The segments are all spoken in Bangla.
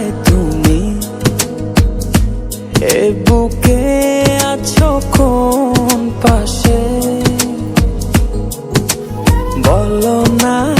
কোথায় তুমি? এ বুকে আছো কোন পাশে? বলো না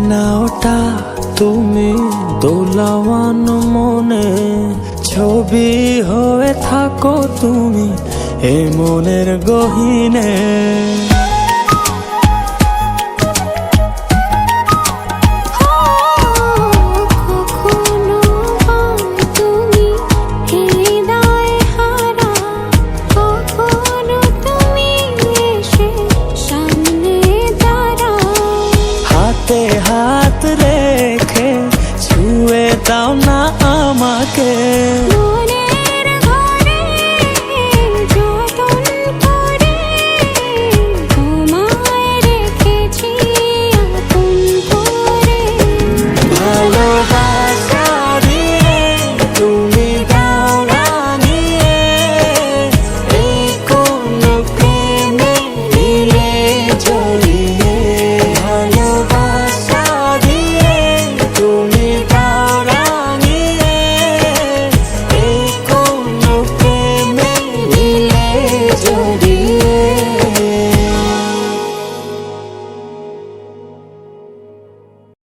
নাওটা তুমি দোলাওয়ান মনে। ছবি হয়ে থাকো তুমি এ মনের গহিনে।